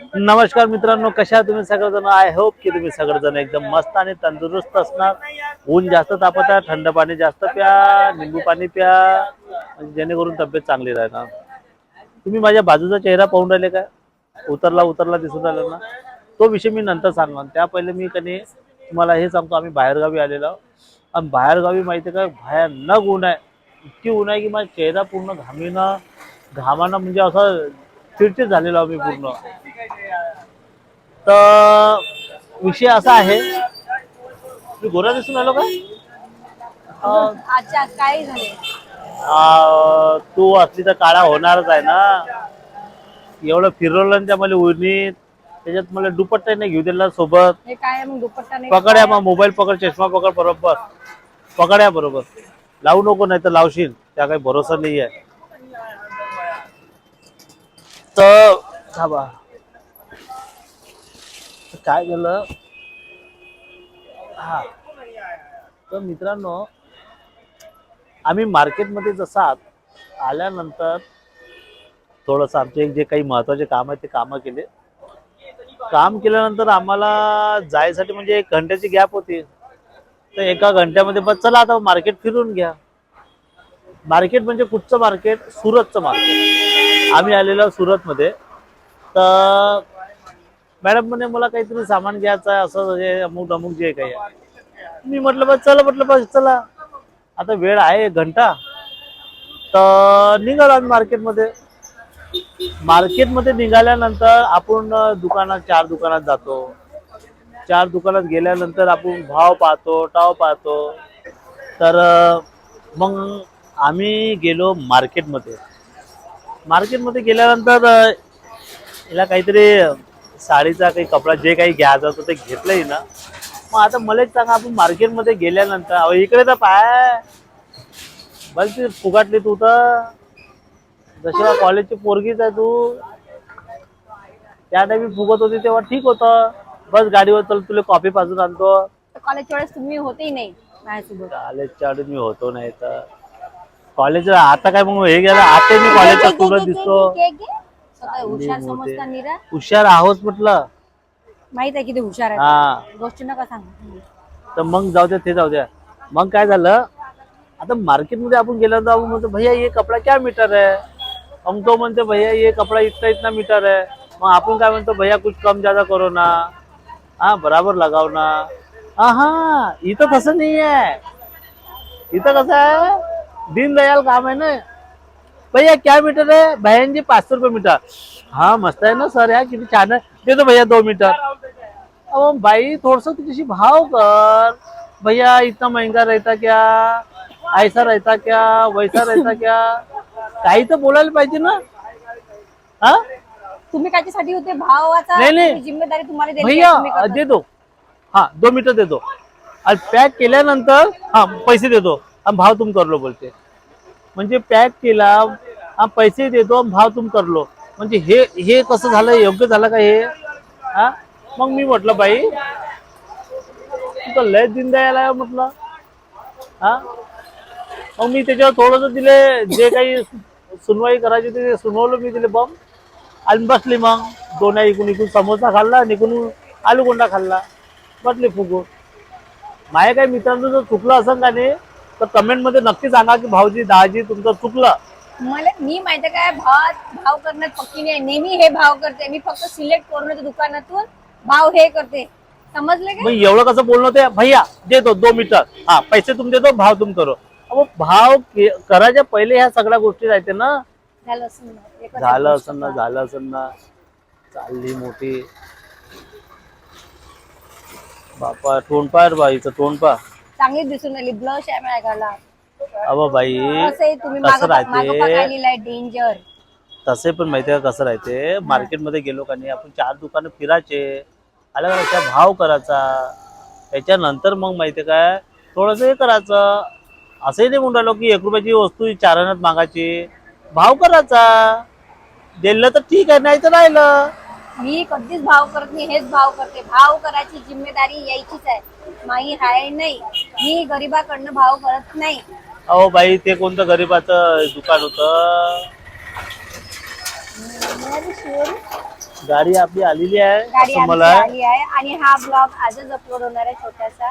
नमस्कार मित्रांनो कशा आहात तुम्ही? सगळेजण आय होप की तुम्ही सगळेजण एकदम मस्त आणि तंदुरुस्त असणार. ऊन जास्त तापत आहे थंड पाणी जास्त प्या निंबू पाणी प्या जेणेकरून तब्येत चांगली राहणार. तुम्ही माझ्या बाजूचा चेहरा पाहून राहिले का? उतरला उतरला दिसून राहिला ना? तो विषय मी नंतर सांगणार. त्या पहिले मी कधी तुम्हाला हे सांगतो आम्ही बाहेरगावी आलेलो आहोत. आणि बाहेरगावी माहिती का? भयानक ऊन आहे. इतकी ऊन आहे की माझा चेहरा पूर्ण घामीनं घामानं म्हणजे असं चिडचिड झालेलो मी पूर्ण. तर विषय असा आहे. मी गोरा दिसून आलो का? अं, अच्छा काय झाले आ, तू असली तर काळा होणारच आहे ना. एवढं फिरवलं ना त्या मला उन्हीत त्याच्यात मला दुपट्टा नाही घेऊ दिला सोबत. हे काय मग दुपट्टा नाही? पकड्या मग मोबाईल पकड चष्मा पकड बरोबर. पकड्या बरोबर. लावू नको नाही तर लावशील. त्या काही भरोसा नाही आहे तर थांबा काय झालं हा तर मित्रांनो आम्ही मार्केटमध्ये जसं आत- आल्यानंतर थोडंसं आमचे जे काही महत्त्वाचे काम आहे ते कामं केले. काम केल्यानंतर आम्हाला जायसाठी म्हणजे एक घंट्याची गॅप होती. तर एका घंट्यामध्ये बस चला आता मार्केट फिरून घ्या. मार्केट म्हणजे कुठचं मार्केट सुरतचं मार्केट आम्ही आलेलो सुरतमध्ये. तर मॅडम म्हणे मला काहीतरी सामान घ्यायचं आहे असं जे अमुक अमुक जे काही आहे. मी म्हटलं बस चला म्हटलं बस चला. आता वेळ आहे एक घंटा. तर निघालो आम्ही मार्केटमध्ये. मार्केटमध्ये निघाल्यानंतर आपण दुकानात चार दुकानात जातो. चार दुकानात गेल्यानंतर आपण भाव पाहतो टाव पाहतो. तर मग आम्ही गेलो मार्केटमध्ये. मार्केटमध्ये गेल्यानंतर हिला काहीतरी साडीचा काही कपडा जे काही घ्यायचं होतं ते घेतलंय ना. मग आता मला एक सांगा आपण मार्केटमध्ये गेल्यानंतर अहो, इकडे तर पाय. बघ ती फुगाटली तू तर. जशी कॉलेजची पोरगीच आहे तू. त्या टाइमी फुगत होती तेव्हा ठीक होतं. बस गाडीवर चल तुला कॉफी पाजून आणतो. कॉलेजच्या वेळेस तुम्ही होतेही नाही? माझ्यासोबत. कॉलेजच्या आधी मी होतो नाही तर. कॉलेज आता काय मग हे गेलं आता मी कॉलेजचा स्टुडंट दिसतो. स्वतः हुशार. समजता निरा हुशार आहोत म्हटलं. माहीत आहे किती हुशार आहे. हा. गोष्टी नका सांग. तर मग जाऊ द्या ते जाऊ द्या मग काय झालं? आता मार्केटमध्ये आपण गेल्यानंतर आपण म्हणतो भैया ये कपडा क्या मीटर है हम तो म्हणते भैया ये कपडा इतना इतना मीटर है मग आपण काय म्हणतो भैया कुछ कम ज्यादा करो ना. हा बराबर लगाव ना. हा हा इथं तसं नाही आहे. इथं कसं आहे? दीनदयाल काम आहे ना. भैया क्या मीटर है? बहन जी पाच सौ रुपये मीटर। हाँ मस्त है ना सर यार किती छान आहे दे दो भैया दो मीटर। अहो भाई थोड़ा सा किसी भाव कर। भैया इतना महंगा रहता क्या? ऐसा रहता क्या? वैसा रहता क्या? काही तर बोलायला पाहिजे ना। हा? तुम्ही होते भावाचा नाही, नाही. जिम्मेदारी तुम्हाला दिली भैया आहे, तुम्ही करता. दे दो. हा दो मीटर दे दो. आणि पॅक केल्यानंतर हा पैसे देतो आणि भाव तुम करलो बोलते. म्हणजे पॅक केला हा पैसे देतो भाव तुम करलो. म्हणजे हे हे कसं झालं योग्य झालं का हे? हा? मग मी म्हटलं बाई तुझं लय दिन द्यायला हो, म्हटलं. हा? मग मी त्याच्यावर थोडंसं दिले जे काही सुनवाई करायची ते सुनवलं मी दिले बम आणि बसली मग. दोन इकून इकून समोसा खाल्ला आणि इकून आलू गोंडा खाल्ला. बसले फुगून. माझ्या काही मित्रांचं जर चुकलं असं का नाही तर कमेंटमध्ये नक्की सांगा की भाऊजी दहाजी तुमचं चुकलं. मला मी माहिती काय? भावात भाव करण्यात पक्की नाही. नेहमी हे भाव करते. मी फक्त सिलेक्ट करून येते दुकानातून. भाव हे करते. समजले का मग एवढं कसं बोलणं ते? भैया दे दो मीटर हा पैसे तुम दे दो भाव तुम करो. अहो भाव के- करायच्या पहिले ह्या सगळ्या गोष्टी राहते ना? झालं असं ना. एकच झालं गोष्ट असं ना पहा. झालं असं ना. चालली मोठी. बापा तोंड पाय बाईचं तोंड पा चांगली दिसून राहिली. ब्लश आहे माझ्या घाला अबा बाई तुम्ही कसं राहते? लिहिलंय डेंजर तसे पण माहितीये का कसं राहते? मार्केटमध्ये गेलो का नाही आपण चार दुकानं फिरायचे. अलग अलग त्या भाव करायचा. त्याच्यानंतर मग माहितीये काय थोडंसं हे करायचं. असंही नाही म्हणून राहिलो की एक रुपयाची वस्तू चार मागायची. भाव करायचा. दिलं तर ठीक आहे नाही तर राहिलं. मी कधीच भाव करत नाही हेच भाव करते. भाव करायची जिम्मेदारी यायचीच आहे. माई हाय नाही. मी गरीबाकडनं भाव करत नाही. अहो बाई ते कोणतं गरीबाचं दुकान होतं? मिळाली शिवरी? गाडी आपली आलेली आहे गाडी असं मला आमची आली आहे आणि हा ब्लॉग आजच अपलोड होणार आहे छोटासा.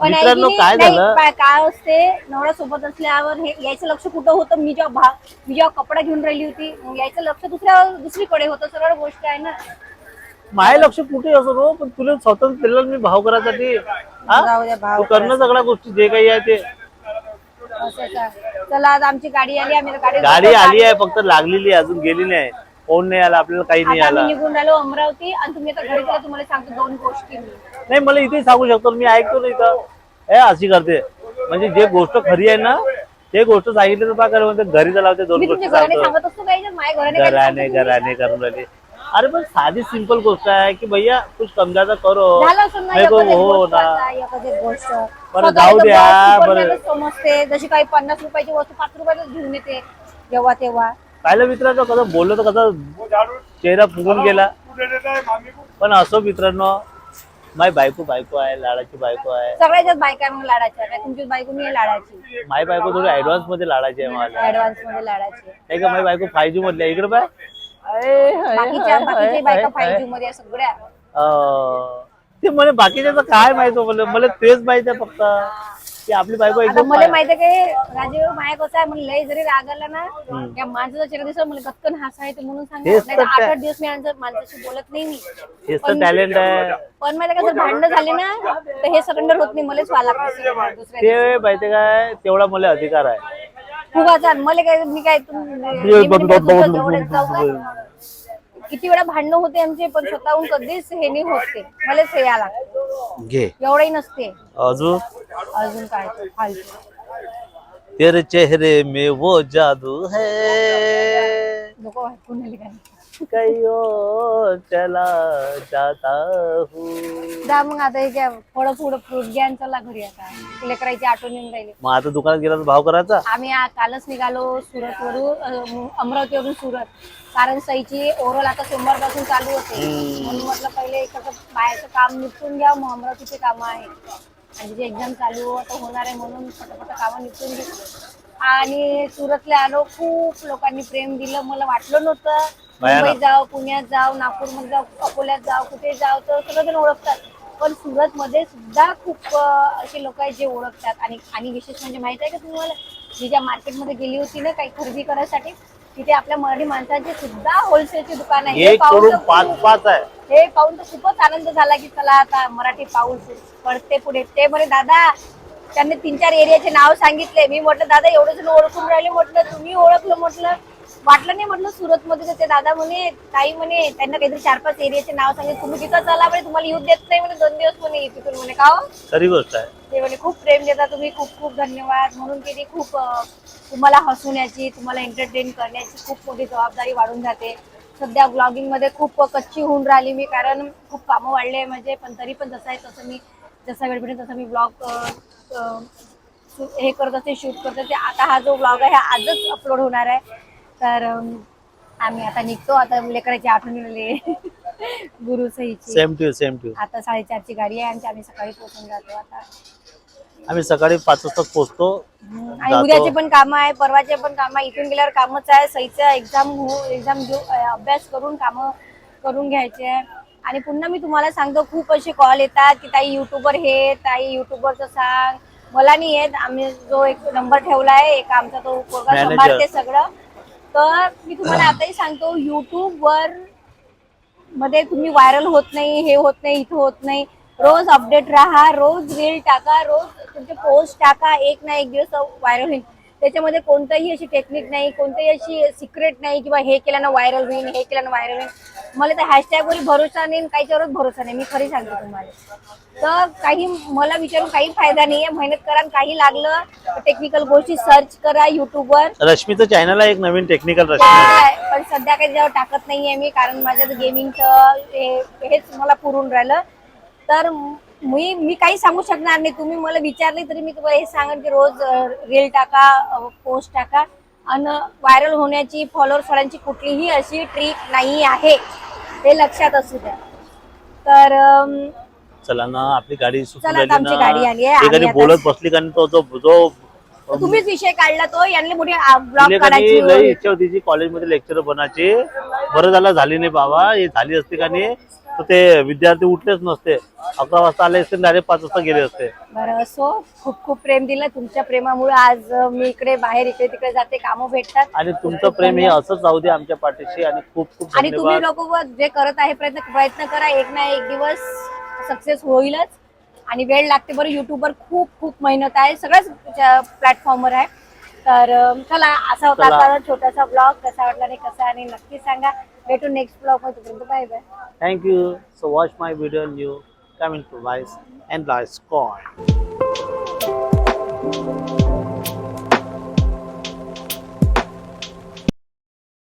पण आहे मित्रांनो, काय नाही, झालं? काय काय असते? नवरा सोबत असल्यावर हे यायचं लक्ष कुठं होतं? मी जेव्हा भा मी जेव्हा कपडा घेऊन राहिली होती मग यायचं लक्ष दुसऱ्या दुसरीकडे होतं. सरळ गोष्ट आहे ना. माझे लक्ष कुठे असो रो पण तुला स्वतंत्र दिलं मी भाव करायसाठी. हा? जाऊ द्या भाव तू करणं सगळ्या गोष्टी जे काही आहे ते. असं? चला आज आमची गाडी आली. आम्ही गाडी गाडी आली आहे फक्त लागलेली आहे अजून गेली नाही. फोन नाही आला आपल्याला काही नाही आता आला. निघून राहिलो अमरावती आणि तुम्ही आता घरी गेला तुम्हाला सांगतो दोन गोष्टी मी. नाही मला इथे सांगू शकतो मी ऐकतो ना इथं. ए अशी करते. म्हणजे जे गोष्ट खरी आहे ना ते गोष्ट सांगितली तर काय म्हणते घरी लावते दोन मी गोष्टी तुमच्या घराने सांगतो. सांगत असतो काही माझ्या घराने काही घराने सांगत नाही. घराने करून राहिली. अरे पण साधी सिंपल गोष्ट आहे की भैया कुछ कम ज्यादा करो. झालं असं हो गोष्ट ना. गोष्ट. बरं, स्वतःला जाऊ तर द्या, बरं. समजते. जशी काही पन्नास रुपयाची वस्तू पाच रुपयाला घेऊन येते. जेव्हा तेव्हा. पाहिलं मित्रांनो कसं बोललो तर कसं चेहरा फुगून गेला. पण असो मित्रांनो माय बायको बायको आहे लाडाची बायको आहे. सगळ्याच्याच बायकांना लाडाच्या काय तुमची बायको नाही लाडाची. माय बायको थोडी ऍडव्हान्समध्ये लाडाची आहे मला ऍडव्हान्समध्ये लाडाची नाही का माझी बायको फाय जी मधली. इकडे पाय. बाकीच्या बाकीच्या बायका. जी मध्ये सगळ्या ते मला बाकीच्याचं काय माहीत मला मला तेच माहीत आहे फक्त. की आपली बायको आता एकदम मला माहिती आहे काय राजीव माया कसं आहे मला लय जरी राग आला ना या माणसाचा चेहरा दिसला मला गतकन हसा येते म्हणून सांगतो तेच तर तर आठ. आठ दिवस मी यांचं- माणसाशी बोलत नाही मी हेच तर टॅलेंट आहे पण माहिती का जर भांडणं झाले ना तर हे सरेंडर होत नाही मलाच व्हायला लागतं surrender दुसऱ्या दिवशी. ते माहिती काय तेवढा मला अधिकार आहे फुगाचा मला काय मी काय तुम- नेहमी तुमच्या जवळच जाऊ का? किती वेळा भांडणं होते आमचे पण स्वतःहून कधीच हे नाही होते मलाच हे याला घे एवढंही नसते अजून अजून काय फालतू तेरे चेहरे में वो जादू है वाटून आली काय और चला जाता हूँ। जा मग आता हे घ्या पुढं फ्रूट घ्या आणि चला घरी आता. लेकरायची आठवण येऊन राहिली. मग आता दुकानात गेला तर भाव करायचा? आम्ही आ- कालच निघालो सुरत वरून अमरावतीवरून सुरत. कारण सईची ओव्हरऑल आता सोमवारपासून चालू होते. म्हणून म्हटलं पहिले इकडचं बाहेरचं काम निपटून घ्या मग अमरावतीचे कामं आहेत. आणि तिचे एक्झाम चालू आता होणार आहे म्हणून पटापट कामं निपटून घेतली. आणि सुरतला आलो खूप लोकांनी प्रेम दिलं. मला वाटलं नव्हतं. मुंबईत जाऊ पुण्यात जाऊ नागपूरमध्ये जाऊ अकोल्यात जाऊ कुठे जाऊ तर सगळेजण ओळखतात. पण सुरत मध्ये सुद्धा खूप असे लोक आहेत जे ओळखतात. आणि आणि विशेष म्हणजे माहीत आहे का तुम्हाला मी ज्या मार्केटमध्ये गेली होती ना काही खरेदी करायसाठी तिथे आपल्या मराठी माणसांचे सुद्धा होलसेलचे दुकान आहे. हे पाहून तर हे खूपच आनंद झाला की चला आता मराठी पाऊल पडते पुढे. ते म्हणे दादा त्यांनी तीन चार एरियाचे नाव सांगितले. मी म्हटलं दादा एवढे जण ओळखून राहिले. म्हटलं तुम्ही ओळखलं? म्हटलं वाटलं नाही म्हटलं सुरत मध्ये तर ते दादा म्हणे ताई म्हणे त्यांना काहीतरी चार पाच एरियाचे नाव सांगितले तुम्ही तिथं चला म्हणे तुम्हाला येऊ देत नाही म्हणे दोन दिवस म्हणे तिथून म्हणे का हो? खरी गोष्ट आहे. ते म्हणे खूप प्रेम देता तुम्ही खूप खूप धन्यवाद. म्हणून की ती खूप अं, तुम्हाला हसवण्याची तुम्हाला एंटरटेन करण्याची खूप मोठी जबाबदारी वाढून जाते. सध्या ब्लॉगिंगमध्ये खूप कच्ची होऊन राहिली मी कारण खूप कामं वाढले म्हणजे पण तरी पण जसं आहे तसं मी जसा वेळ भेटेल तसं मी ब्लॉग हे करत असते शूट करत असते आता हा जो ब्लॉग आहे हा आजच अपलोड होणार आहे. तर आम्ही आता निघतो आता लेकराची आठवण आली. गुरु सहीची सेम टू सेम टू आता साडेचारची गाडी आहे आणि आम्ही सकाळी पोहोचून जातो आता. आम्ही सकाळी पाच वाजता पोहोचतो. हम्म, आणि जातो. उद्याचे पण काम आहे परवाचे पण काम आहे. इथून गेल्यावर कामच आहे. सईचं एक्झाम हो एक्झाम घेऊ अं, अभ्यास करून कामं करून घ्यायचे. आहे आणि पुन्हा मी तुम्हाला सांगतो खूप असे कॉल येतात की ताई युट्यूबर हे ताई युट्यूबरचं सांग. मला नाही येत. आम्ही जो एक नंबर ठेवला आहे एक आमचा तो पोरगा Manager. सांभाळते सगळं. तर मी तुम्हाला आताही सांगतो युट्यूबवर मध्ये तुम्ही व्हायरल होत नाही हे होत नाही इथं होत नाही. रोज अपडेट राहा रोज रील टाका रोज तुमचे पोस्ट टाका एक ना एक दिवस व्हायरल होईल. त्याच्यामध्ये कोणताही अशी टेक्निक नाही कोणताही अशी सिक्रेट नाही किंवा हे केल्यानं व्हायरल होईल हे केल्यानं व्हायरल होईल मला त्या हॅशटॅगवर भरोसा नाही आणि काहीच्यावरच भरोसा नाही. मी खरी सांगते तुम्हाला. तर काही मला विचारून काही फायदा नाहीये. मेहनत करा काही लागलं टेक्निकल गोष्टी सर्च करा युट्यूबवर रश्मीचं चॅनल आहे एक नवीन टेक्निकल रश्मी. पण सध्या काही जेव्हा टाकत नाहीये मी कारण माझ्या गेमिंगचं हेच मला पुरून राहिलं. तर मी मी काही सांगू शकणार नाही. तुम्ही मला विचारले तरी मी तुम्हाला हे सांगेन की रोज रील टाका पोस्ट टाका. आणि व्हायरल होण्याची फॉलोअर्स वाढायची कुठलीही अशी ट्रिक नाही आहे. हे लक्षात असू द्या. तर चला ना आपली गाडी सुटून चला आता आमची गाडी आली आहे. आम्ही आता- बोलत बसली का नाही तो जो जो तुम्हीच विषय काढला तो. यांनी मोठी ब्लॉग काढायची इच्छा होती. जी कॉलेजमध्ये लेक्चर बनायची बरं झालं झाली नाही बाबा. हे झाली असती का नाही? तर ते विद्यार्थी उठलेच नसते. अकरा वाजता आले असते डायरेक्ट पाच वाजता गेले असते. बरं असो खूप खूप प्रेम दिलं तुमच्या प्रेमामुळे. आज मी इकडे बाहेर इकडे तिकडे जाते कामं भेटतात. आणि तुमचं प्रेम हे असंच राहू दे आमच्या पाठीशी आणि खूप खूप आणि तुम्ही धन्यवाद. लोक जे करत आहे प्रयत्न प्रयत्न करा. एक ना एक दिवस सक्सेस होईलच. आणि वेळ लागते बरं युट्यूबवर खूप खूप मेहनत आहे. सगळ्याच प्लॅटफॉर्मवर आहे. तर अं, चला असा होता चला. आजचा छोटासा ब्लॉग कसा वाटला आणि कसा आणि नक्की सांगा. भेटू नेक्स्ट ब्लॉग मध्ये तोपर्यंत bye bye thank you so watch my video new coming to wise and lies call